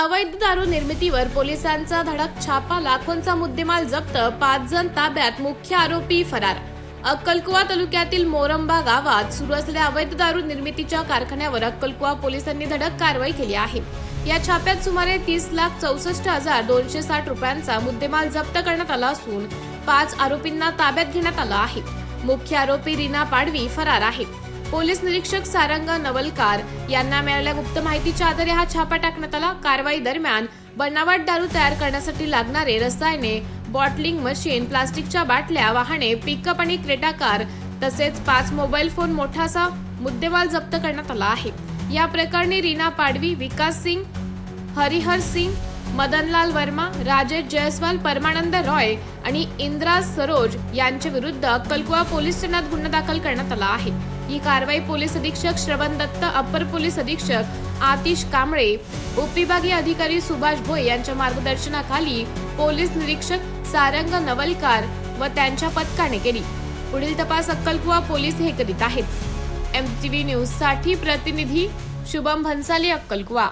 अवैध दारू निर्मितीवर पोलिसांचा धडक छापा लाखोंचा मुद्देमाल जप्त पाच जण ताब्यात मुख्य आरोपी फरार. अक्कलकुवा तालुक्यातील मोरंबा गावात सुरू असलेल्या अवैध दारू निर्मितीच्या कारखान्यावर अक्कलकुवा पोलिसांनी धडक कारवाई केली आहे. या छाप्यात सुमारे तीस लाख चौसष्ट हजार दोनशे साठ रुपयांचा मुद्देमाल जप्त करण्यात आला असून पाच आरोपींना ताब्यात घेण्यात आला आहे. मुख्य आरोपी रीना पाडवी फरार आहे. पोलीस निरीक्षक सारंग नवलकार यांना मिळालेल्या गुप्त माहितीच्या आधारे हा छापा टाकण्यात आला. कारवाई दरम्यान बनावट दारू तयार करण्यासाठी लागणारे रसायने बॉटलिंग मशीन प्लास्टिकच्या बाटल्या वाहने पिकअप आणि क्रेटा कार तसेच पाच मोबाईल फोन मोठासा मुद्देमाल जप्त करण्यात आला आहे. या प्रकरणी रीना पाडवी विकास सिंग हरिहर सिंग मदनलाल वर्मा राजेश जयस्वाल परमानंद रॉय आणि इंद्रा सरोज यांच्या विरुद्ध अक्कलकुवा पोलीस ठाण्यात गुन्हा दाखल करण्यात आला आहे. ही कारवाई पोलीस अधीक्षक श्रवण दत्त अप्पर पोलीस अधीक्षक आतिश कांबळे उपविभागीय अधिकारी सुभाष भोई यांच्या मार्गदर्शनाखाली पोलीस निरीक्षक सारंग नवलकार व त्यांच्या पथकाने केली. पुढील तपास अक्कलकुवा पोलीस हे करीत आहेत. एम टी न्यूजसाठी प्रतिनिधी शुभम भन्साली अक्कलकुवा.